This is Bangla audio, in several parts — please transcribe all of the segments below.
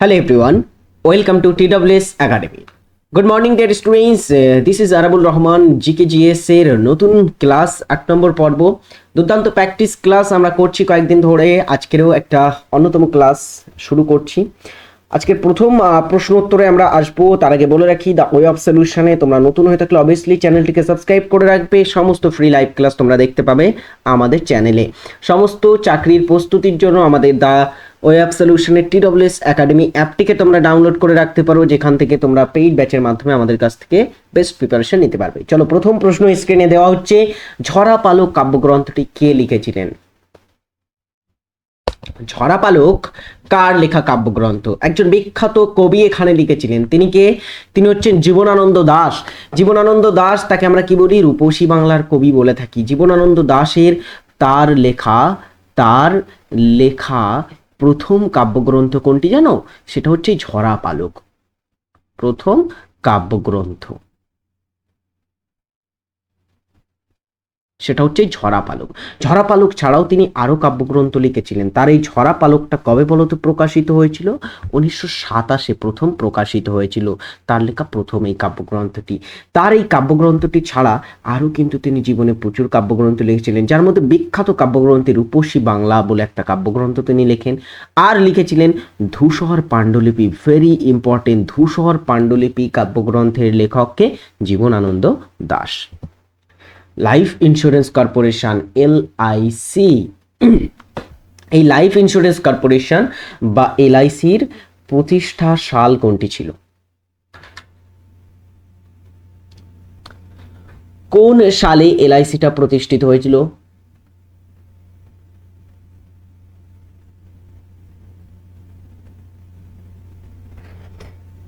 Hello everyone, welcome to TWS Academy. Good morning dear students this is Arabul Rahman GK এর নতুন ক্লাস এক নম্বর পর্ব। দুর্দান্ত প্র্যাকটিস ক্লাস আমরা করছি কয়েকদিন ধরে। আজকেরও একটা অন্যতম ক্লাস শুরু করছি। আজকের প্রথম প্রশ্ন উত্তরে আমরা আসব। তার আগে বলে রাখি দ্য ওয়ে অফ সলিউশনে তোমরা নতুন হয়ে থাকলে অবভিয়াসলি চ্যানেলটিকে সাবস্ক্রাইব করে রাখবে। সমস্ত ফ্রি লাইভ ক্লাস তোমরা দেখতে পাবে আমাদের চ্যানেলে সমস্ত চাকরির প্রস্তুতির জন্য আমাদের দ্য ওয়েব সলিউশনের টিডব্লিউএস একাডেমি অ্যাপটিকে তোমরা ডাউনলোড করে রাখতে পারো, যেখান থেকে তোমরা পেইড ব্যাচের মাধ্যমে আমাদের কাছ থেকে বেস্ট প্রিপারেশন নিতে পারবে। চলো, প্রথম প্রশ্ন স্ক্রিনে দেওয়া হচ্ছে ঝরা পালক কাব্যগ্রন্থটি কে লিখেছিলেন? ঝরা পালক কার লেখা কাব্যগ্রন্থ? একজন বিখ্যাত কবি এখানে লিখেছিলেন। তিনি কে? তিনি হচ্ছেন জীবনানন্দ দাস। জীবনানন্দ দাস তাকে আমরা কি বলি? রূপসী বাংলার কবি বলে থাকি। জীবনানন্দ দাসের তার লেখা তার লেখা প্রথম কাব্যগ্রন্থ কোনটি জানো? সেটা হচ্ছে ঝরা পালক। প্রথম কাব্যগ্রন্থ। সেটা হচ্ছে ঝরা পালক। ঝরা পালক ছাড়াও তিনি আরও কাব্যগ্রন্থ লিখেছিলেন। তার এই ঝরা পালকটা কবে বলতে প্রকাশিত হয়েছিল? উনিশশো সাতাশে প্রথম প্রকাশিত হয়েছিল। তার লেখা প্রথম এই কাব্যগ্রন্থটি। তার এই কাব্যগ্রন্থটি ছাড়া আরও কিন্তু তিনি জীবনে প্রচুর কাব্যগ্রন্থ লিখেছিলেন। যার মধ্যে বিখ্যাত কাব্যগ্রন্থে রূপসী বাংলা বলে একটা কাব্যগ্রন্থ তিনি লেখেন। আর লিখেছিলেন ধূসর পাণ্ডুলিপি ভেরি ইম্পর্টেন্ট ধূসর পাণ্ডুলিপি কাব্যগ্রন্থের লেখককে Jibanananda Das. Life Insurance Corporation LIC এই লাইফ ইন্স্যুরেন্স কর্পোরেশন বা এল আই সির প্রতিষ্ঠা সাল কোনটি ছিল? কোন সালে এলআইসিটা প্রতিষ্ঠিত হয়েছিল?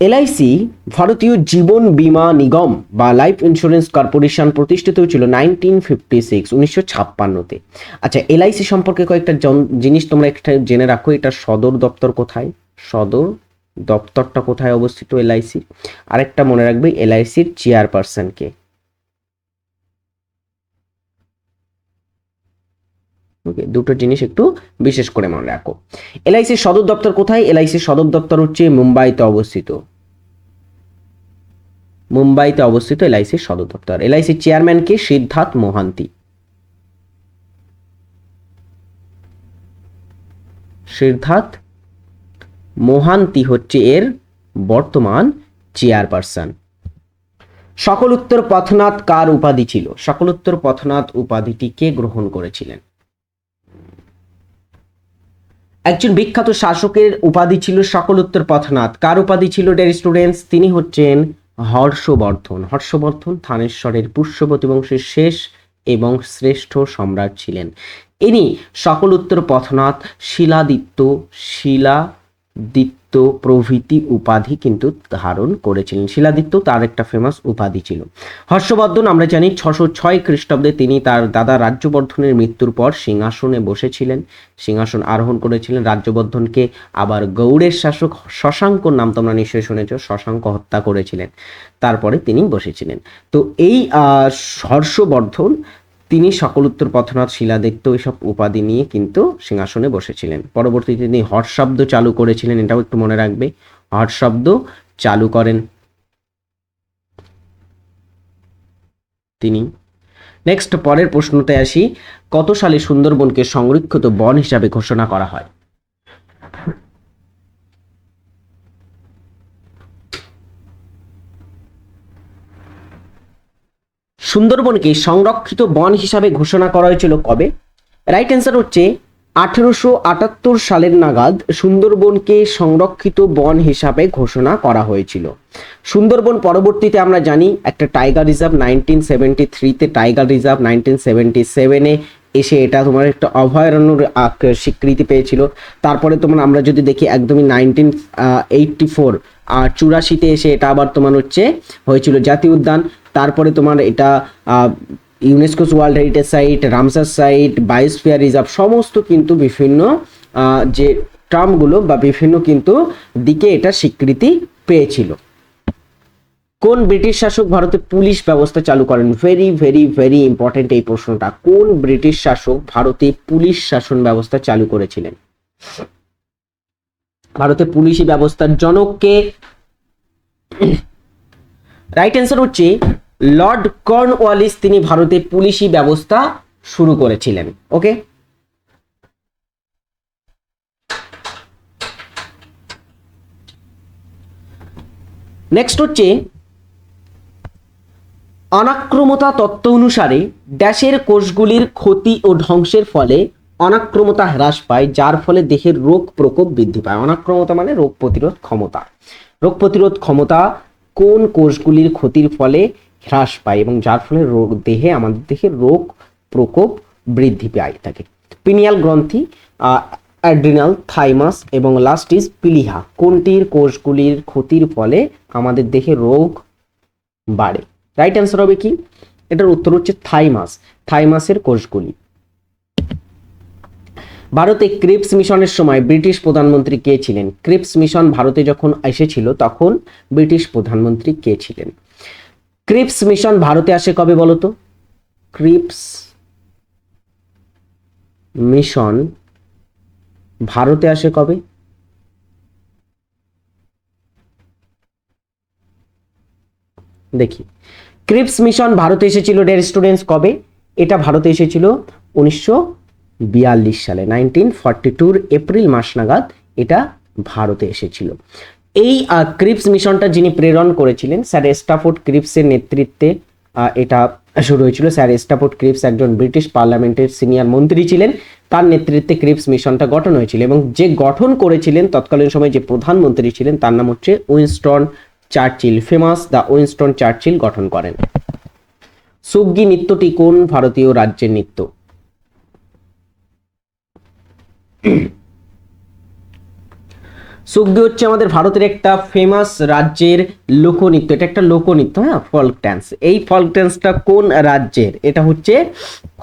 এলআইসি ভারতীয় জীবন বীমা নিগম বা লাইফ ইন্স্যুরেন্স কর্পোরেশন প্রতিষ্ঠিত হয়েছিল নাইনটিন ফিফটি সিক্স, উনিশশো ছাপ্পান্নতে। আচ্ছা এলআইসি সম্পর্কে কয়েকটা জন- জিনিস তোমরা একটা জেনে রাখো, এটা সদর দপ্তর কোথায়? সদর দপ্তরটা কোথায় অবস্থিত এলআইসি? আরেকটা মনে রাখবে, এলআইসির চেয়ারপারসনকে। ওকে, দুটো জিনিস একটু বিশেষ করে মনে রাখো। এলআইসির সদর দপ্তর কোথায়? এলআইসির সদর দপ্তর হচ্ছে মুম্বাইতে অবস্থিত। মুম্বাইতে অবস্থিত এলআইসির সদর দপ্তর। এলআইসির চেয়ারম্যান কে? সিদ্ধার্থ মোহান্তি। সিদ্ধার্থ মোহান্তি হচ্ছে এর বর্তমান চেয়ারপারসন। সকল উত্তর পথনাথ কার উপাধি ছিল? সকল উত্তর পথনাথ উপাধিটি কে গ্রহণ করেছিলেন? একজন বিখ্যাত শাসকের উপাধি ছিল সকল উত্তর পথনাথ। কার উপাধি ছিল ডের স্টুডেন্টস তিনি হচ্ছেন হর্ষবর্ধন। হর্ষবর্ধন থানেশ্বরের পুষ্যবতী বংশের শেষ এবং শ্রেষ্ঠ সম্রাট ছিলেন। ইনি সকল উত্তর পথনাথ, শিলাদিত্য শিলাদিত্য প্রভৃতি উপাধি কিন্তু ধারণ করেছিলেন। শিলাদিত্য তার একটা ফেমাস উপাধি ছিল। হর্ষবর্ধন, আমরা জানি, ছশো ছয় খ্রিস্টাব্দে তিনি তার দাদা রাজ্যবর্ধনের মৃত্যুর পর সিংহাসনে বসেছিলেন। সিংহাসন আরোহণ করেছিলেন। রাজ্যবর্ধনকে আবার গৌড়ের শাসক শশাঙ্কর নাম তোমরা নিশ্চয়ই শুনেছ, শশাঙ্ক হত্যা করেছিলেন। তারপরে তিনি বসেছিলেন। তো এই হর্ষবর্ধন তিনি সকল উত্তর পথনাথ শিলাদিত্য এইসব উপাধি নিয়ে কিন্তু সিংহাসনে বসেছিলেন। পরবর্তীতে তিনি হট শব্দ চালু করেছিলেন, এটাও একটু মনে রাখবে। হট শব্দ চালু করেন তিনি। নেক্সট পরের প্রশ্নতে আসি, কত সালে সুন্দরবনকে সংরক্ষিত বন হিসাবে ঘোষণা করা হয়? সুন্দরবনকে সংরক্ষিত বন হিসাবে ঘোষণা করা হয়েছিল কবে? রাইট অ্যান্সার হচ্ছে আঠেরোশো আটাত্তর সালের নাগাদ সুন্দরবনকে সংরক্ষিত বন হিসাবে ঘোষণা করা হয়েছিল। সুন্দরবন পরবর্তীতে আমরা জানি একটা টাইগার রিজার্ভ নাইনটিন সেভেন্টি থ্রিতে টাইগার রিজার্ভ নাইনটিন সেভেন্টি সেভেনে এসে এটা তোমার একটা অভয়ারণ্যর স্বীকৃতি পেয়েছিল। তারপরে তোমার আমরা যদি দেখি একদমই নাইনটিন এইটটি ফোর আর চুরাশিতে এসে এটা আবার তোমার হচ্ছে, হয়েছিল জাতীয় উদ্যান। তারপরে তোমার এটা UNESCO's world heritage site Ramsar site, biosphere reserve, সমস্ত কিন্তু বিভিন্ন যে টার্মগুলো বা বিভিন্ন কিন্তু দিকে এটা স্বীকৃতি পেয়েছিল। কোন ব্রিটিশ শাসক ভারতে পুলিশ ব্যবস্থা চালু করেন? ভেরি ভেরি ভেরি ইম্পর্টেন্ট এই প্রশ্নটা। কোন ব্রিটিশ শাসক ভারতে পুলিশ শাসন ব্যবস্থা চালু করেছিলেন? ভারতে পুলিশি ব্যবস্থার জনককে, রাইট অ্যান্সার হচ্ছে লর্ড কর্নওয়ালিস তিনি ভারতে পুলিশি ব্যবস্থা শুরু করেছিলেন। ওকে? নেক্সট হচ্ছে, অনাক্রমতা তত্ত্ব অনুসারে ড্যাশের কোষগুলির ক্ষতি ও ধ্বংসের ফলে অনাক্রমতা হ্রাস পায়, যার ফলে দেহের রোগ প্রকোপ বৃদ্ধি পায়। অনাক্রমতা মানে রোগ প্রতিরোধ ক্ষমতা। রোগ প্রতিরোধ ক্ষমতা কোন কোষগুলির ক্ষতির ফলে হ্রাস পায় এবং যার ফলে রোগ দেহে, আমাদের দেহে রোগ প্রকোপ বৃদ্ধি পায় থাকে। পিনিয়াল গ্রন্থি অ্যাড্রিনাল, থাইমাস এবং লাস্ট ইজ পিলিহা কোনটির কোষগুলির ক্ষতির ফলে আমাদের দেহে রোগ বাড়ে? রাইট অ্যান্সার হবে কি? এটার উত্তর হচ্ছে থাইমাস, থাইমাসের কোষগুলি। ভারতে ক্রিপস মিশনের সময় ব্রিটিশ প্রধানমন্ত্রী কে ছিলেন? ক্রিপস মিশন ভারতে যখন এসেছিল, তখন ব্রিটিশ প্রধানমন্ত্রী কে ছিলেন? ক্রিপস মিশন ভারতে আসে কবে বলতো? ক্রিপস মিশন ভারতে আসে কবে? দেখি। ক্রিপস মিশন ভারতে এসেছিল ডের স্টুডেন্টস কবে? এটা ভারতে এসেছিল উনিশশো বিয়াল্লিশ সালে নাইনটিন ফর্টি টুর এপ্রিল মাস নাগাদ এটা ভারতে এসেছিল। এই ক্রিপস মিশনটা যিনি প্রেরণ করেছিলেন, স্যার স্টাফোর্ড ক্রিপসের নেতৃত্বে এটা শুরু হয়েছিল। স্যার স্টাফোর্ড ক্রিপস একজন ব্রিটিশ পার্লামেন্টের সিনিয়র মন্ত্রী ছিলেন। তার নেতৃত্বে ক্রিপস মিশনটা গঠন হয়েছিল এবং যে গঠন করেছিলেন, তৎকালীন সময় যে প্রধানমন্ত্রী ছিলেন, তার নাম হচ্ছে Winston Churchill. Famous the Winston Churchill গঠন করেন। সুগ্গি নৃত্যটি কোন ভারতীয় রাজ্যের নৃত্য? সুগ্গি হচ্ছে আমাদের ভারতের একটা ফেমাস রাজ্যের লোকনৃত্য। এটা একটা লোকনৃত্য হ্যাঁ? ফল্ক ড্যান্স এই ফল্ক ড্যান্সটা কোন রাজ্যের? এটা হচ্ছে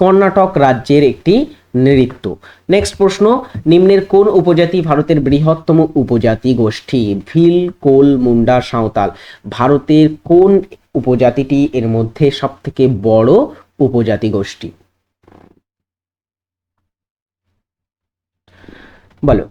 কর্ণাটক রাজ্যের একটি নৃত্য। নেক্সট প্রশ্ন, নিম্নের কোন উপজাতি ভারতের বৃহত্তম উপজাতি গোষ্ঠী? ভিল, কোল, মুন্ডা, সাঁওতাল। ভারতের কোন উপজাতিটি এর মধ্যে সব থেকে বড় উপজাতি গোষ্ঠী? বলো।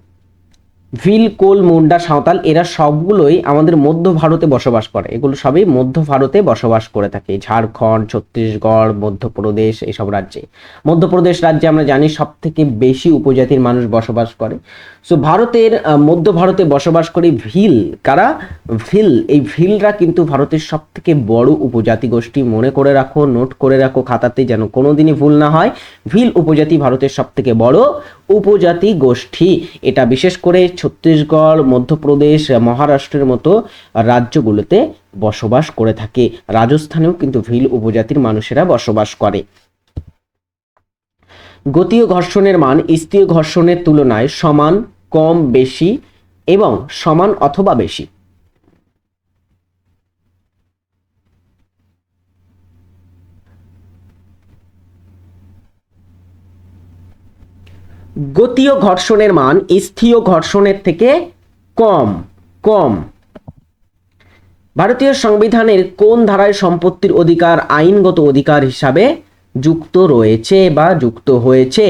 ভিল, কোল, মুন্ডা, সাঁওতাল, এরা সবগুলোই আমাদের মধ্য ভারতে বসবাস করে। এগুলো সবই মধ্য ভারতে বসবাস করে থাকে। ঝাড়খণ্ড, ছত্তিশগড়, মধ্যপ্রদেশ এইসব রাজ্যে। মধ্যপ্রদেশ রাজ্যে আমরা জানি সব থেকে বেশি উপজাতির মানুষ বসবাস করে। সো ভারতের মধ্য ভারতে বসবাস করে ভিল। কারা? ভিল। এই ভিলরা কিন্তু ভারতের সব থেকে বড় উপজাতি গোষ্ঠী। মনে করে রাখো, নোট করে রাখো খাতাতে যেন কোনোদিনই ভুল না হয়। ভিল উপজাতি ভারতের সব থেকে বড় উপজাতি গোষ্ঠী। এটা বিশেষ করে ছত্তিশগড়, মধ্যপ্রদেশ মহারাষ্ট্রের মতো রাজ্যগুলোতে বসবাস করে থাকে। রাজস্থানেও কিন্তু ভিল উপজাতির মানুষেরা বসবাস করে। গতীয় ঘর্ষণের মান স্থির ঘর্ষণের তুলনায় সমান, কম, বেশি এবং সমান অথবা বেশি। গতীয় ঘর্ষণের মান স্থীয় ঘর্ষণের থেকে কম কম। ভারতীয় সংবিধানের কোন ধারায় সম্পত্তির অধিকার, আইনগত অধিকার হিসাবে যুক্ত রয়েছে বা যুক্ত হয়েছে।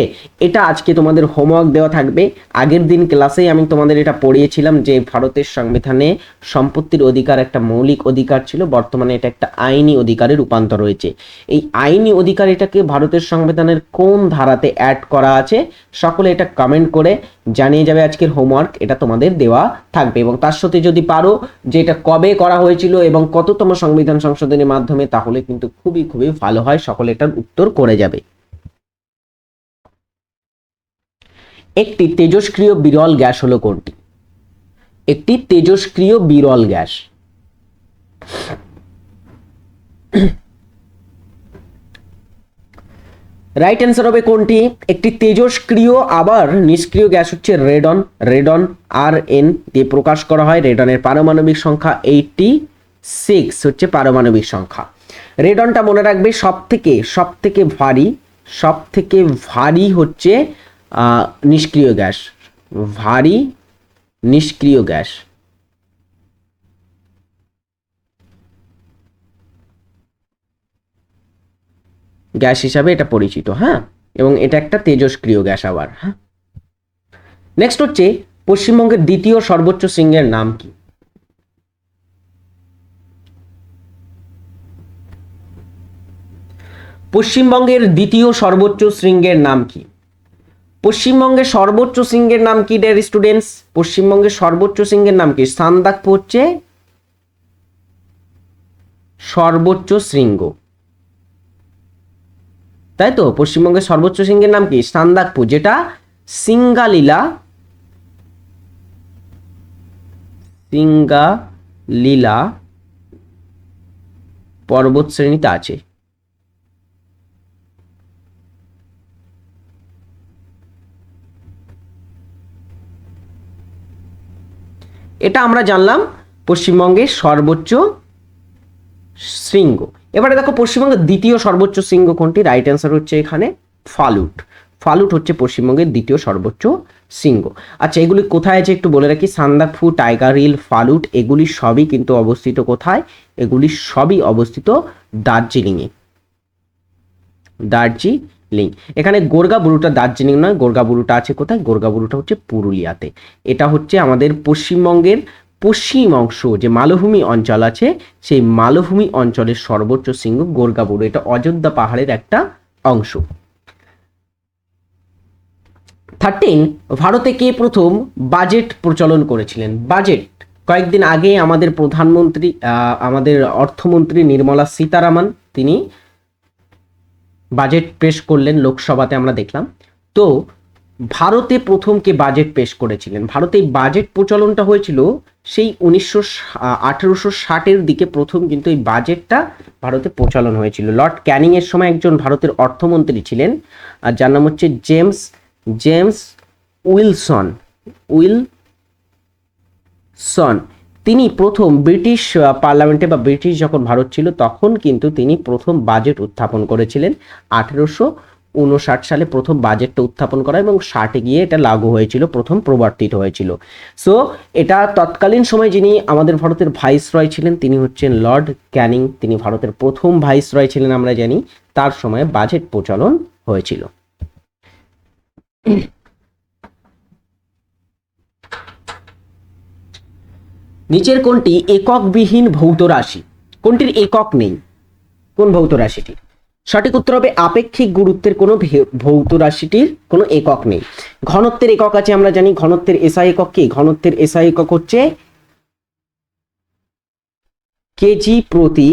এটা আজকে তোমাদের হোমওয়ার্ক দেওয়া থাকবে। আগের দিন ক্লাসেই আমি তোমাদের এটা পড়িয়েছিলাম যে ভারতের সংবিধানে সম্পত্তির অধিকার একটা মৌলিক অধিকার ছিল, বর্তমানে এটা একটা আইনি অধিকারে রূপান্তর রয়েছে এই আইনি অধিকার এটাকে ভারতের সংবিধানের কোন ধারাতে অ্যাড করা আছে, সকলে এটা কমেন্ট করে জানিয়ে যাবে আজকের হোমওয়ার্ক এটা তোমাদের দেওয়া থাকবে। এবং তার সাথে যদি পারো যে এটা কবে করা হয়েছিল এবং কততম সংবিধান সংশোধনের মাধ্যমে, তাহলে কিন্তু খুবই খুবই ভালো হয়, সকলে এটার উত্তর করে যাবে। একটি তেজস্ক্রিয় বিরল গ্যাস হলো কোনটি? একটি তেজস্ক্রিয় বিরল গ্যাস। রাইট অ্যান্সার হবে কোনটি? একটি তেজস্ক্রিয় আবার নিষ্ক্রিয় গ্যাস হচ্ছে রেডন। রেডন আর এন দিয়ে প্রকাশ করা হয়। রেডনের পারমাণবিক সংখ্যা এইটটি সিক্স হচ্ছে পারমাণবিক সংখ্যা। রেডনটা মনে রাখবে সব থেকে সব থেকে ভারী সব থেকে ভারী হচ্ছে নিষ্ক্রিয় গ্যাস। ভারী, নিষ্ক্রিয় গ্যাস। গ্যাস হিসাবে এটা পরিচিত হ্যাঁ? এবং এটা একটা তেজস্ক্রিয় গ্যাস আবার হ্যাঁ? নেক্সট হচ্ছে পশ্চিমবঙ্গের দ্বিতীয় সর্বোচ্চ শৃঙ্গের নাম কি? পশ্চিমবঙ্গের দ্বিতীয় সর্বোচ্চ শৃঙ্গের নাম কি? পশ্চিমবঙ্গের সর্বোচ্চ শৃঙ্গের নাম কি ডেয়ার স্টুডেন্টস পশ্চিমবঙ্গের সর্বোচ্চ শৃঙ্গের নাম কি? সান্দাকপু হচ্ছে সর্বোচ্চ শৃঙ্গ। তাই তো পশ্চিমবঙ্গের সর্বোচ্চ শৃঙ্গের নাম কি? সান্দাকপু যেটা সিঙ্গালীলা সিঙ্গালীলা পর্বত শ্রেণীতে আছে। এটা আমরা জানলাম পশ্চিমবঙ্গের সর্বোচ্চ শৃঙ্গ। এবারে দেখো পশ্চিমবঙ্গের দ্বিতীয় সর্বোচ্চ শৃঙ্গ কোনটি? রাইট অ্যান্সার হচ্ছে এখানে ফালুট। ফালুট হচ্ছে পশ্চিমবঙ্গের দ্বিতীয় সর্বোচ্চ শৃঙ্গ। আচ্ছা এগুলি কোথায় আছে একটু বলে রাখি। সান্দাকফু টাইগার হিল, ফালুট, এগুলি সবই কিন্তু অবস্থিত কোথায়? এগুলি সবই অবস্থিত দার্জিলিংয়ে। দার্জিলিং। এখানে গোর্গা বুরুটা দার্জিলিং নয় গোর্গা বুরুটা আছে কোথায়? গোর্গা বুরুটা হচ্ছে পুরুলিয়াতে। এটা হচ্ছে আমাদের পশ্চিমবঙ্গের পশ্চিম অংশ যে মালভূমি অঞ্চল আছে, সেই মালভূমি অঞ্চলের সর্বোচ্চ শৃঙ্গ গোর্গা বুরু এটা অযোধ্যা পাহাড়ের একটা অংশ। থার্টিন ভারতে কে প্রথম বাজেট প্রচলন করেছিলেন? বাজেট কয়েকদিন আগে আমাদের প্রধানমন্ত্রী আমাদের অর্থমন্ত্রী নির্মলা সীতারামন, তিনি বাজেট পেশ করলেন লোকসভাতে আমরা দেখলাম। তো ভারতে প্রথম কে বাজেট পেশ করেছিলেন। ভারতে এই বাজেট প্রচলনটা হয়েছিল সেই উনিশশো আঠেরোশো ষাটের দিকে প্রথম কিন্তু এই বাজেটটা ভারতে প্রচলন হয়েছিল। লর্ড ক্যানিং এর সময় একজন ভারতের অর্থমন্ত্রী ছিলেন আর যার নাম হচ্ছে জেমস জেমস উইলসন উইলসন। তিনি প্রথম ব্রিটিশ পার্লামেন্টে বা ব্রিটিশ যখন ভারত ছিল, তখন কিন্তু তিনি প্রথম বাজেট উত্থাপন করেছিলেন আঠেরোশো উনষাট সালে প্রথম বাজেটটা উত্থাপন করা এবং ষাটে গিয়ে এটা লাগু হয়েছিল, প্রথম প্রবর্তিত হয়েছিল। সো এটা তৎকালীন সময় যিনি আমাদের ভারতের ভাইস রয় ছিলেন, তিনি হচ্ছেন লর্ড ক্যানিং। তিনি ভারতের প্রথম ভাইস রয় ছিলেন আমরা জানি, তার সময় বাজেট প্রচলন হয়েছিল। নিচের কোনটি এককবিহীন ভৌত রাশি। কোনটির একক নেই। কোন ভৌত রাশিটির সঠিক উত্তর হবে আপেক্ষিক গুরুত্বের কোনো ভৌত রাশিটির কোনো একক নেই। ঘনত্বের একক আছে, আমরা জানি ঘনত্বের এসআই একক কি? ঘনত্বের এসআই একক হচ্ছে কেজি প্রতি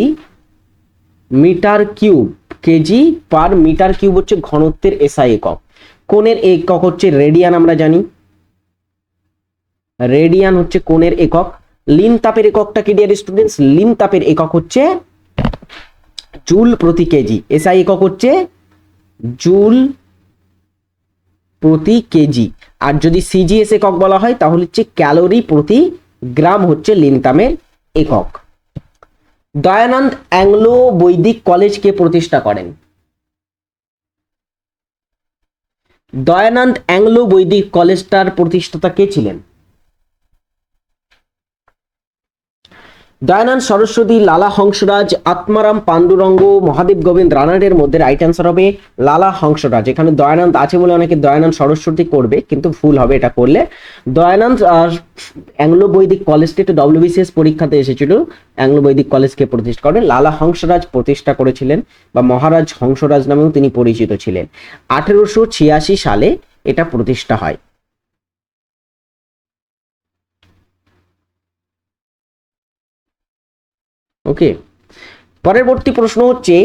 metre cube. Kg per metre cube হচ্ছে ঘনত্বের এসআই একক। কোণের একক হচ্ছে রেডিয়ান, আমরা জানি। রেডিয়ান হচ্ছে কোণের একক। লিন তাপের এককটা কি ডিয়ার স্টুডেন্টস লিন তাপের একক হচ্ছে জুল প্রতি কেজি। এসআই একক হচ্ছে জুল প্রতি কেজি। আর যদি সিজিএস একক বলা হয়, তাহলে হচ্ছে ক্যালোরি প্রতি গ্রাম হচ্ছে লিনতামের একক। দয়ানন্দ অ্যাংলো বৈদিক কলেজকে প্রতিষ্ঠা করেন? দয়ানন্দ অ্যাংলো বৈদিক কলেজটার প্রতিষ্ঠাতা কে ছিলেন? দয়ানন্দ সরস্বতী, লালা হংসরাজ, আত্মারাম পাণ্ডুরঙ্গ, মহাদেব গোবিন্দ রানাডের মধ্যে রাইট অ্যান্সার হবে লালা হংসরাজ। এখানে দয়ানন্দ আছে বলে অনেকে দয়ানন্দ সরস্বতী করবে, কিন্তু ভুল হবে এটা করলে। দয়ানন্দ অ্যাংলো বৈদিক কলেজটি একটু ডব্লিউবিসিএস পরীক্ষাতে এসেছিল। অ্যাংলো বৈদিক কলেজকে প্রতিষ্ঠা করেন। লালা হংসরাজ প্রতিষ্ঠা করেছিলেন বা মহারাজ হংসরাজ নামেও তিনি পরিচিত ছিলেন। আঠেরোশো ছিয়াশি সালে এটা প্রতিষ্ঠা হয়। ওকে পরবর্তী প্রশ্ন হচ্ছে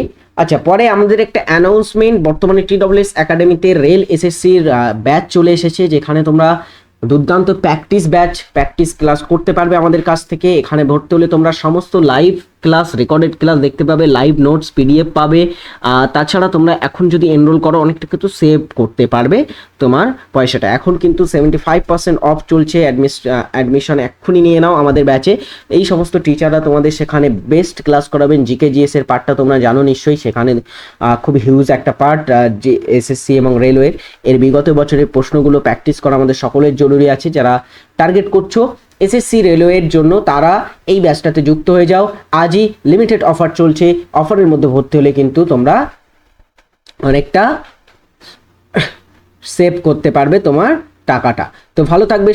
আচ্ছা পরে আমাদের একটা অ্যানাউন্সমেন্ট বর্তমানে টিডব্লিউএস একাডেমিতে রেল এসএসসির ব্যাচ চলে এসেছে, যেখানে তোমরা দুর্দান্ত প্র্যাকটিস ব্যাচ প্র্যাকটিস ক্লাস করতে পারবে আমাদের কাছ থেকে। এখানে ভর্তি হলে তোমরা সমস্ত লাইভ ক্লাস রেকর্ডেড ক্লাস দেখতে পাবে লাইভ নোটস পিডিএফ পাবে। তাছাড়া তোমরা এখন যদি এনরোল করো অনেকটা কিন্তু সেভ করতে পারবে তোমার পয়সাটা। এখন কিন্তু সেভেন্টি ফাইভ পার্সেন্ট অফ চলছে অ্যাডমিশন এক্ষুনি নিয়ে নাও আমাদের ব্যাচে এই সমস্ত টিচাররা তোমাদের সেখানে বেস্ট ক্লাস করাবেন জিকে জিএস এর পার্টটা তোমরা জানো নিশ্চয়ই, সেখানে খুব হিউজ একটা পার্ট যে এসএসসি এবং রেলওয়ের এর বিগত বছরের প্রশ্নগুলো প্র্যাকটিস করা আমাদের সকলের জরুরি আছে। যারা টার্গেট করছ এসএসসি রেলওয়ের জন্য তারা এই ব্যাচটাতে যুক্ত হয়ে যাও। আজই লিমিটেড অফার চলছে। অফারের মধ্যে ভর্তি হলে কিন্তু তোমরা অনেকটা সেভ করতে পারবে তোমার টাকাটা। তো ভালো থাকবে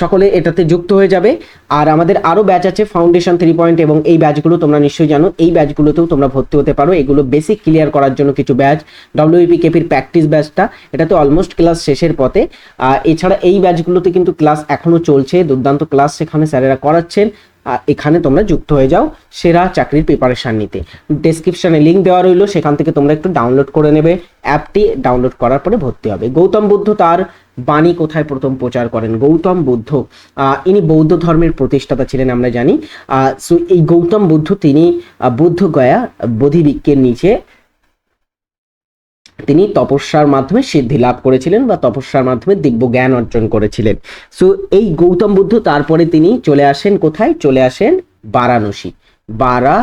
সকলে এটাতে যুক্ত হয়ে যাবে। আর আমাদের আরও ব্যাচ আছে ফাউন্ডেশন থ্রি পয়েন্ট এবং এই ব্যাচগুলো তোমরা নিশ্চয়ই জানো। এই ব্যাচগুলোতেও তোমরা ভর্তি হতে পারো। এগুলো বেসিক ক্লিয়ার করার জন্য কিছু ব্যাচ। ডব্লিউপি কেপির প্র্যাকটিস ব্যাচটা এটা তো অলমোস্ট ক্লাস শেষের পথে। এছাড়া এই ব্যাচগুলোতে কিন্তু ক্লাস এখনও চলছে, দুর্দান্ত ক্লাস সেখানে স্যারেরা করাচ্ছেন। এখানে তোমরা যুক্ত হয়ে যাও সেরা চাকরির প্রিপারেশান নিতে। ডেসক্রিপশনে লিঙ্ক দেওয়া রইল, সেখান থেকে তোমরা একটু ডাউনলোড করে নেবে। অ্যাপটি ডাউনলোড করার পরে ভর্তি হবে। গৌতম বুদ্ধ তার বাণী কোথায় প্রথম প্রচার করেন? গৌতম বুদ্ধ। ইনি বৌদ্ধ ধর্মের প্রতিষ্ঠাতা ছিলেন আমরা জানি। সো এই গৌতম বুদ্ধ তিনি আহ, বুদ্ধ গয়া বোধিবৃক্ষের নিচে তিনি তপস্যার মাধ্যমে সিদ্ধি লাভ করেছিলেন বা তপস্যার মাধ্যমে দিব্য জ্ঞান অর্জন করেছিলেন। সো এই গৌতম বুদ্ধ তারপরে তিনি চলে আসেন কোথায়? চলে আসেন বারাণসী। বারা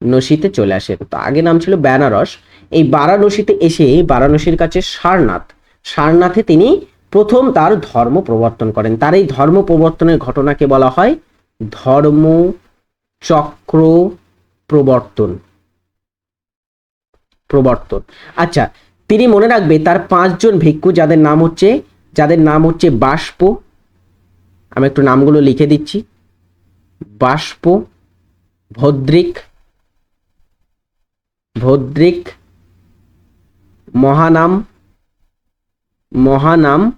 বারাণসীতে চলে আসেন। তো আগে নাম ছিল বেনারস এই বারাণসীতে এসে বারাণসীর কাছে সারনাথ, সারনাথে তিনি প্রথম তার ধর্ম প্রবর্তন করেন। তার এই ধর্ম প্রবর্তনের ঘটনাকে বলা হয় ধর্ম চক্র প্রবর্তন। প্রবর্তন। আচ্ছা তিনি মনে রাখবে তার পাঁচজন ভিক্ষু যাদের নাম হচ্ছে, যাদের নাম হচ্ছে বাষ্প। আমি একটু নামগুলো লিখে দিচ্ছি। বাষ্প, ভদ্রিক ভদ্রিক মহানাম মহানাম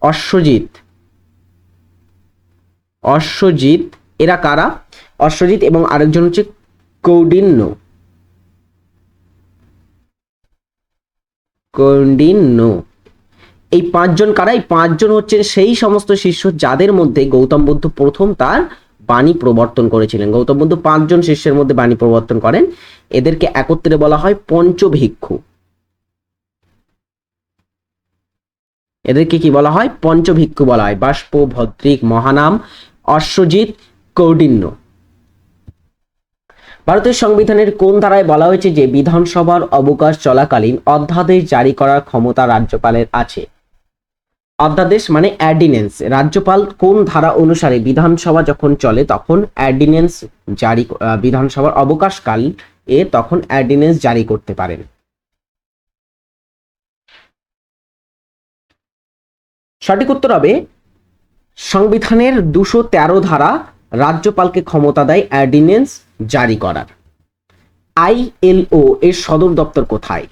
অশ্বজিৎ। অশ্বজিৎ, এরা কারা? অশ্বজিৎ এবং আরেকজন হচ্ছে কৌডিন্য। কৌন্ডিন্য এই পাঁচজন কারা? এই পাঁচজন হচ্ছেন সেই সমস্ত শিষ্য যাদের মধ্যে গৌতম বুদ্ধ প্রথম তার বাণী প্রবর্তন করেছিলেন। গৌতম বুদ্ধ পাঁচজন শিষ্যের মধ্যে বাণী প্রবর্তন করেন। এদেরকে একত্রে বলা হয় পঞ্চভিক্ষু। এদেরকে কি বলা হয়? পঞ্চভিক্ষু বলা হয়। বাষ্প, ভদ্রিক, মহানাম, অশ্বজিৎ, কৌডিন্য। ভারতের সংবিধানের কোন ধারায় বলা হয়েছে যে বিধানসভার অবকাশ চলাকালীন অধ্যাদেশ জারি করার ক্ষমতা রাজ্যপালের আছে? অধ্যাদেশ মানে অ্যার্ডিনেন্স রাজ্যপাল কোন ধারা অনুসারে বিধানসভা যখন চলে, তখন অ্যার্ডিনেন্স জারি বিধানসভার অবকাশকাল এ তখন অ্যার্ডিনেন্স জারি করতে পারেন। সঠিক উত্তর হবে সংবিধানের দুশো তেরো ধারা রাজ্যপালকে ক্ষমতা দেয় অ্যার্ডিনেন্স জারি করার। আইএলও এর সদর দপ্তর কোথায়?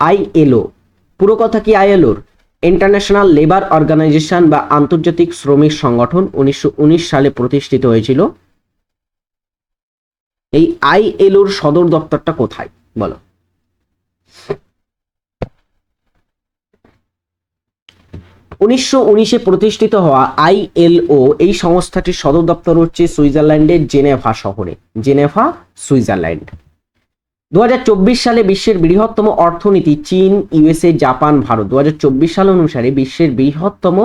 আইএলও পুরো কথা কি আইএলওর ইন্টারন্যাশনাল লেবার অর্গানাইজেশন বা আন্তর্জাতিক শ্রমিক সংগঠন উনিশশো উনিশ সালে প্রতিষ্ঠিত হয়েছিল। এই আইএলওর সদর দপ্তরটা কোথায়? বলো। উনিশশো উনিশে প্রতিষ্ঠিত হওয়া আইএলও এই সংস্থাটির সদর দপ্তর হচ্ছে সুইজারল্যান্ডের জেনেভা শহরে। Geneva, Switzerland. দু হাজার চব্বিশ সালে বিশ্বের বৃহত্তম অর্থনীতি চীন ইউএসএ জাপান, ভারত। দু হাজার চব্বিশ সাল অনুসারে বিশ্বের বৃহত্তম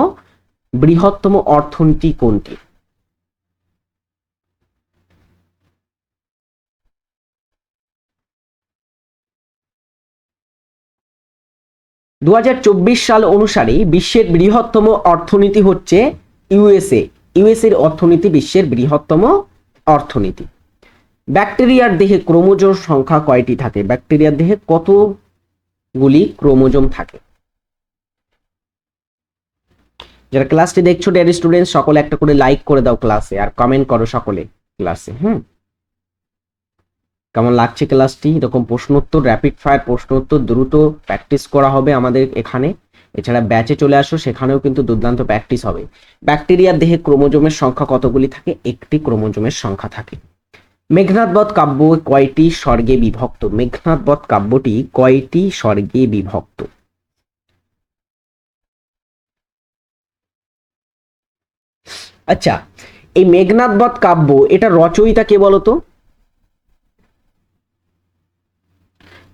বৃহত্তম অর্থনীতি কোনটি? দু হাজার চব্বিশ সাল অনুসারে বিশ্বের বৃহত্তম অর্থনীতি হচ্ছে ইউএসএ। ইউএসএর অর্থনীতি বিশ্বের বৃহত্তম অর্থনীতি। ব্যাকটেরিয়ার দেহে ক্রোমোজোম সংখ্যা কয়টি থাকে? ব্যাকটেরিয়ার দেহে কতগুলি ক্রোমোজোম থাকে? যারা ক্লাসটি দেখছ ডেয়ারি স্টুডেন্ট সকলে একটা করে লাইক করে দাও ক্লাসে আর কমেন্ট করো সকলে ক্লাসে হুম? কেমন লাগছে ক্লাসটি? এরকম প্রশ্নোত্তর র্যাপিড ফায়ার প্রশ্নোত্তর দ্রুত প্র্যাকটিস করা হবে আমাদের এখানে। এছাড়া ব্যাচে চলে আসো, সেখানেও কিন্তু দুর্দান্ত প্র্যাকটিস হবে। ব্যাকটেরিয়ার দেহে ক্রোমোজোমের সংখ্যা কতগুলি থাকে? একটি ক্রোমোজোমের সংখ্যা থাকে। মেঘনাথবধ কাব্য কয়টি স্বর্গে বিভক্ত? মেঘনাথবধ কাব্যটি কয়টি স্বর্গে বিভক্ত? আচ্ছা এই মেঘনাথবধ কাব্য, এটা রচয়িতা কে বলতো?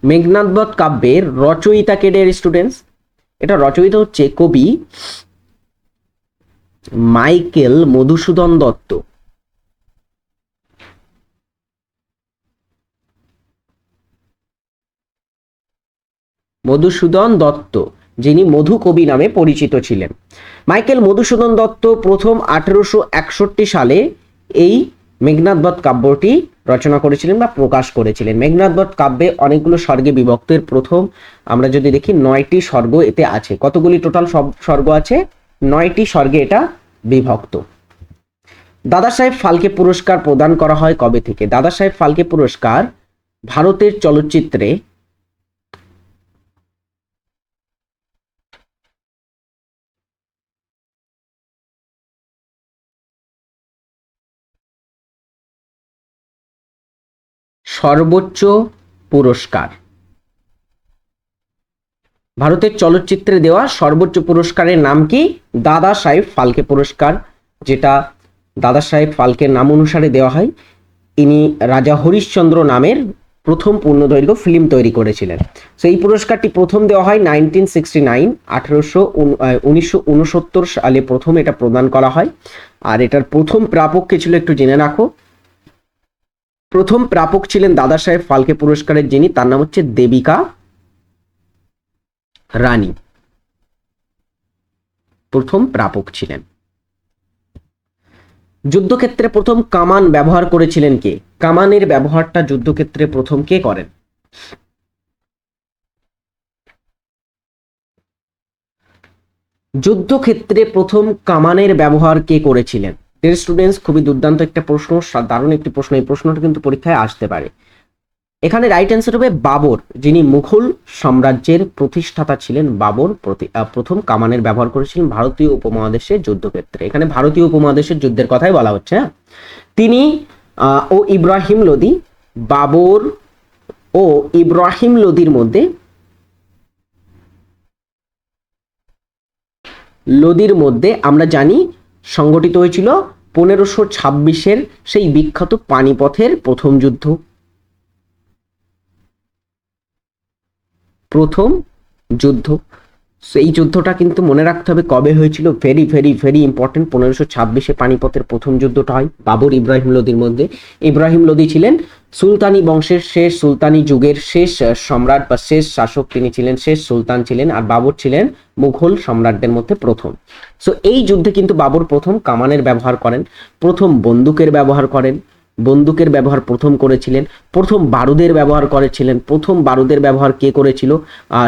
মেঘনাথবধ কাব্যের রচয়িতা কে ডেয়ার স্টুডেন্টস এটা রচয়িতা হচ্ছে কবি মাইকেল মধুসূদন দত্ত। মধুসূদন দত্ত, যিনি মধু কবি নামে পরিচিত ছিলেন। মাইকেল মধুসূদন দত্ত প্রথম আঠেরোশো একষট্টি সালে এই মেঘনাথ বধ কাব্যটি রচনা করেছিলেন বা প্রকাশ করেছিলেন। মেঘনাথ বধ কাব্যে অনেকগুলো স্বর্গে বিভক্তের প্রথম, আমরা যদি দেখি নয়টি স্বর্গ এতে আছে। কতগুলি টোটাল সব স্বর্গ আছে? নয়টি স্বর্গে এটা বিভক্ত। দাদা সাহেব ফালকে পুরস্কার প্রদান করা হয় কবে থেকে? দাদা সাহেব ফালকে পুরস্কার ভারতের চলচ্চিত্রে সর্বোচ্চ পুরস্কার। ভারতের চলচ্চিত্রে দেওয়া সর্বোচ্চ পুরস্কারের নাম কি? দাদা সাহেব ফালকে পুরস্কার, যেটা দাদা সাহেব ফালকের নাম অনুসারে দেওয়া হয়। ইনি রাজা হরিশ্চন্দ্র নামের প্রথম পূর্ণদৈর্ঘ্য ফিল্ম তৈরি করেছিলেন। সো এই পুরস্কারটি প্রথম দেওয়া হয় নাইনটিন সিক্সটি নাইন, আঠেরোশো উনিশশো উনসত্তর সালে প্রথম এটা প্রদান করা হয়। আর এটার প্রথম প্রাপক কে ছিল একটু জেনে রাখো প্রথম প্রাপক ছিলেন দাদা সাহেব ফালকে পুরস্কারের যিনি, তার নাম হচ্ছে দেবিকা রানী। প্রথম প্রাপক ছিলেন। যুদ্ধক্ষেত্রে প্রথম কামান ব্যবহার করেছিলেন কে? কামানের ব্যবহারটা যুদ্ধক্ষেত্রে প্রথম কে করেন? যুদ্ধক্ষেত্রে প্রথম কামানের ব্যবহার কে করেছিলেন? স্টুডেন্টস খুবই দুর্দান্ত একটা প্রশ্ন দারুণ একটি প্রশ্ন। এই প্রশ্নটা কিন্তু পরীক্ষায় আসতে পারে। এখানে রাইট অ্যান্সার হবে বাবর, যিনি মুঘল সাম্রাজ্যের প্রতিষ্ঠাতা ছিলেন। বাবর প্রথম কামানের ব্যবহার করেছিলেন ভারতীয় উপমহাদেশের যুদ্ধক্ষেত্রে। এখানে ভারতীয় উপমহাদেশের যুদ্ধের কথাই বলা হচ্ছে হ্যাঁ? তিনি ও ইব্রাহিম লোদি, বাবর ও ইব্রাহিম লোদির মধ্যে লোদির মধ্যে আমরা জানি সংগঠিত হয়েছিল পনেরোশো ছাব্বিশের সেই বিখ্যাত পানিপথের প্রথম যুদ্ধ। প্রথম যুদ্ধ। সেই যুদ্ধটা কিন্তু মনে রাখতে হবে কবে হয়েছিল। ভেরি ভেরি ভেরি ইম্পর্টেন্ট পনেরোশো ছাব্বিশে পানিপথের প্রথম যুদ্ধটা হয় বাবর ইব্রাহিম লোদির মধ্যে। ইব্রাহিম লোদি ছিলেন সুলতানি বংশের শেষ, সুলতানি যুগের শেষ সম্রাট বা শেষ শাসক তিনি ছিলেন, শেষ সুলতান ছিলেন আর বাবর ছিলেন মুঘল সম্রাটদের মধ্যে প্রথম। সো এই যুদ্ধে কিন্তু বাবর প্রথম কামানের ব্যবহার করেন, প্রথম বন্দুকের ব্যবহার করেন, বন্দুকের ব্যবহার প্রথম করেছিলেন, প্রথম বারুদের ব্যবহার করেছিলেন, প্রথম বারুদের ব্যবহার কে করেছিল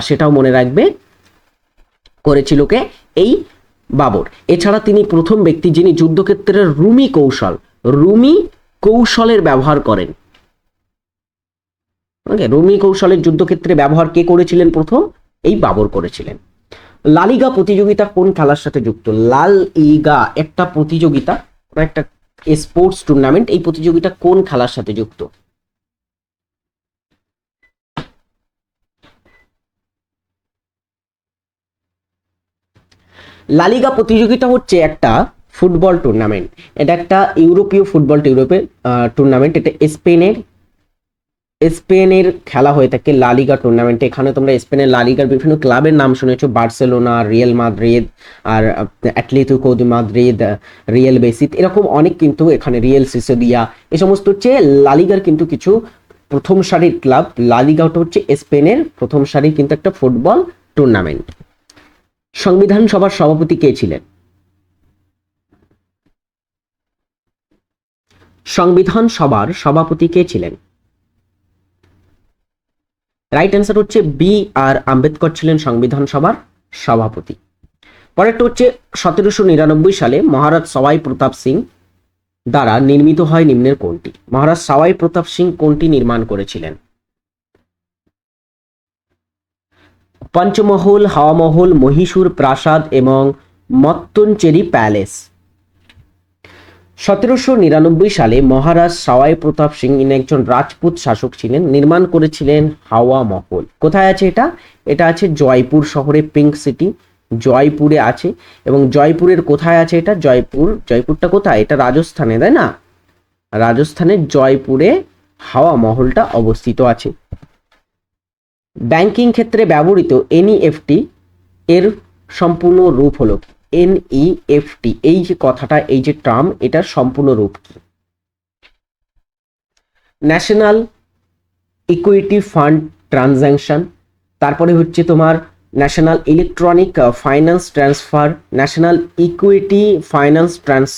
সেটাও মনে রাখবে করেছিল কে? এই বাবর। এছাড়া তিনি প্রথম ব্যক্তি যিনি যুদ্ধক্ষেত্রের রুমি কৌশল, রুমি কৌশলের ব্যবহার করেন। ওকে, রুমি কৌশলের যুদ্ধক্ষেত্রে ব্যবহার কে করেছিলেন প্রথম? এই বাবর করেছিলেন। লালিগা প্রতিযোগিতা কোন খেলার সাথে যুক্ত? লাল ইগা, একটা প্রতিযোগিতা একটা স্পোর্টস টুর্নামেন্ট, এই প্রতিযোগিতা কোন খেলার সাথে যুক্ত? লালিগা প্রতিযোগিতা হচ্ছে একটা ফুটবল টুর্নামেন্ট। এটা একটা ইউরোপীয় ফুটবল ইউরোপের টুর্নামেন্ট। এটা স্পেনের স্পেনের খেলা হয়ে থাকে লালিগা টুর্নামেন্টে। এখানে তোমরা স্পেনের লালিগার বিভিন্ন ক্লাবের নাম শুনেছো, বার্সেলোনা, রিয়েল মাদ্রিদ, আর অ্যাটলেটিকো দি মাদ্রিদ রিয়েল বেসিত। এরকম অনেক কিন্তু এখানে রিয়েল সিসোদিয়া, এ সমস্ত হচ্ছে লালিগার কিন্তু কিছু প্রথম সারির ক্লাব। লালিগাটা হচ্ছে স্পেনের প্রথম সারির কিন্তু একটা ফুটবল টুর্নামেন্ট। সংবিধান সভার সভাপতি কে ছিলেন? সংবিধান সভার সভাপতি কে ছিলেন? রাইট অ্যান্সার হচ্ছে বি আর আম্বেদকর ছিলেন সংবিধান সভার সভাপতি। পরেরটা হচ্ছে সতেরোশো নিরানব্বই সালে মহারাজ সওয়াই প্রতাপ সিং দ্বারা নির্মিত হয় নিম্নের কোনটি? মহারাজ সওয়াই প্রতাপ সিং কোনটি নির্মাণ করেছিলেন? পঞ্চমহল, হাওয়ামহল, মহীশূর প্রাসাদ এবং মত্তনচেরি প্যালেস। সতেরোশো নিরানব্বই সালে মহারাজ সাওয়াই প্রতাপ সিং ইনি একজন রাজপুত শাসক ছিলেন, নির্মাণ করেছিলেন হাওয়া মহল কোথায় আছে এটা? এটা আছে জয়পুর শহরে, পিঙ্ক সিটি। জয়পুরে আছে এবং জয়পুরের কোথায় আছে এটা? জয়পুর, জয়পুরটা কোথায়? এটা রাজস্থানে, তাই না? রাজস্থানের জয়পুরে হাওয়া মহলটা অবস্থিত আছে। ব্যাংকিং ক্ষেত্রে ব্যবহৃত এনইএফটি এর সম্পূর্ণ রূপ হলো এনইএফটি এই যে কথাটা, এই যে টার্ম এটার সম্পূর্ণ রূপ কি? ন্যাশনাল ইকুইটি ফান্ড ট্রানজ্যাকশন তারপরে হচ্ছে তোমার national electronic finance transfer national equity finance trans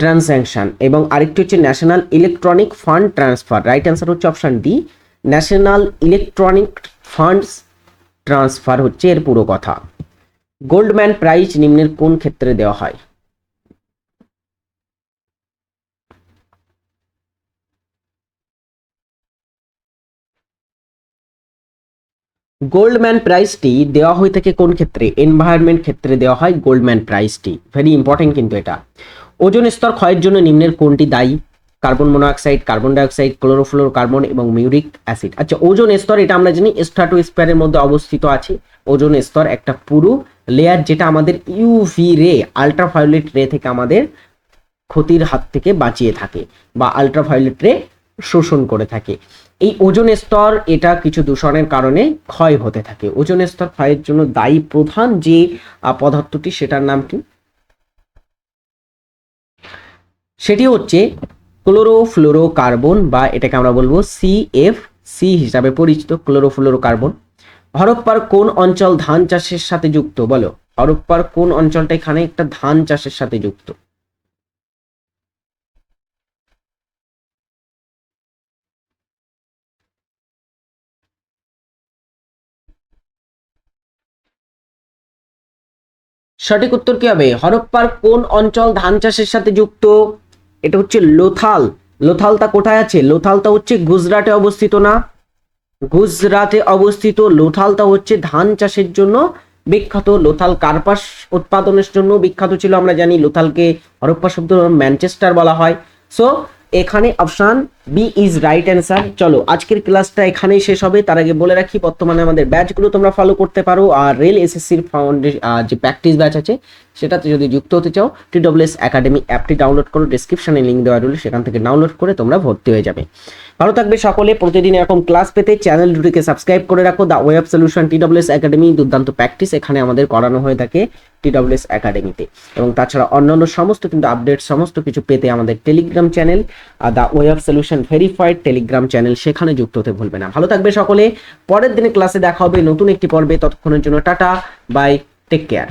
transaction এবং আরেকটি হচ্ছে national electronic fund transfer right answer হচ্ছে option D national electronic funds transfer হচ্ছে এর পুরো কথা। গোল্ডম্যান প্রাইজ নিম্নের কোন ক্ষেত্রে দেওয়া হয়? গোল্ডম্যান প্রাইজটি দেওয়া হয়ে থাকে কোন ক্ষেত্রে? এনভায়রনমেন্ট ক্ষেত্রে দেওয়া হয় গোল্ডম্যান প্রাইজটি। ভেরি ইম্পর্টেন্ট কিন্তু এটা। ওজন স্তর ক্ষয়ের জন্য নিম্নের কোনটি দায়ী? Carbon monoxide carbon dioxide, chlorofluorocarbon এবং মিউরিক অ্যাসিড। আচ্ছা ওজন স্তর, এটা আমরা জানি স্ট্রাটোস্ফিয়ারের মধ্যে অবস্থিত আছে। ওজন স্তর একটা পুরো লেয়ার যেটা আমাদের ইউভি রে আলট্রাভায়োলেট রে থেকে আমাদের ক্ষতির হাত থেকে বাঁচিয়ে থাকে বা আলট্রাভায়োলেট রে শোষণ করে থাকে। এই ওজন স্তর, এটা কিছু দূষণের কারণে ক্ষয় হতে থাকে। ওজন স্তর ক্ষয়ের জন্য দায়ী প্রধান যে পদার্থটি, সেটার নাম কি? সেটি হচ্ছে ক্লোরোফ্লোরোকার্বন বা এটাকে আমরা বলব সিএফ সি হিসাবে পরিচিত, ক্লোরোফ্লোরোকার্বন। হরপ্পার কোন অঞ্চল ধান চাষের সাথে যুক্ত? বলো। হরপ্পার কোন অঞ্চলটা এখানে একটা ধান চাষের সাথে যুক্ত? সঠিক উত্তর কি হবে? হরপ্পার কোন অঞ্চল ধান চাষের সাথে যুক্ত? এটা হচ্ছে লোথাল। লোথালটা কোথায় আছে? লোথালটা হচ্ছে গুজরাটে অবস্থিত না? গুজরাটে অবস্থিত। লোথালটা হচ্ছে ধান চাষের জন্য বিখ্যাত। লোথাল কার্পাস উৎপাদনের জন্য বিখ্যাত ছিল, আমরা জানি। লোথালকে হরপ্পা শব্দ ম্যানচেস্টার বলা হয়। সো এখানে option B is right answer চলো, আজকের ক্লাসটা এখানেই শেষ হবে। তার আগে বলে রাখি, বর্তমানে আমাদের ব্যাচগুলো তোমরা ফলো করতে পারো। আর রেল এসএসসির ফাউন্ডেশন যে প্র্যাকটিস ব্যাচ আছে, সেটাতে যদি যুক্ত হতে চাও টিডব্লিউএস একাডেমি অ্যাপটি ডাউনলোড করো। ডিসক্রিপশনে লিঙ্ক দেওয়া রইল সেখান থেকে ডাউনলোড করে তোমরা ভর্তি হয়ে যাবে। ভালো থাকবে সকলে। প্রতিদিন এরকম ক্লাস পেতে চ্যানেল দুটিকে সাবস্ক্রাইব করে রাখো। The web solution TWS academy দুর্দান্ত প্র্যাকটিস এখানে আমাদের করানো হয়ে থাকে টিডব্লিউএস একাডেমিতে এবং তাছাড়া অন্যান্য সমস্ত কিন্তু আপডেট সমস্ত কিছু পেতে আমাদের Telegram channel the web solution verified Telegram channel সেখানে যুক্ত হতে ভুলবে না। ভালো থাকবে সকলে, পরের দিনে ক্লাসে দেখা হবে নতুন একটি পর্বে। ততক্ষণের জন্য টাটা বাই টেক কেয়ার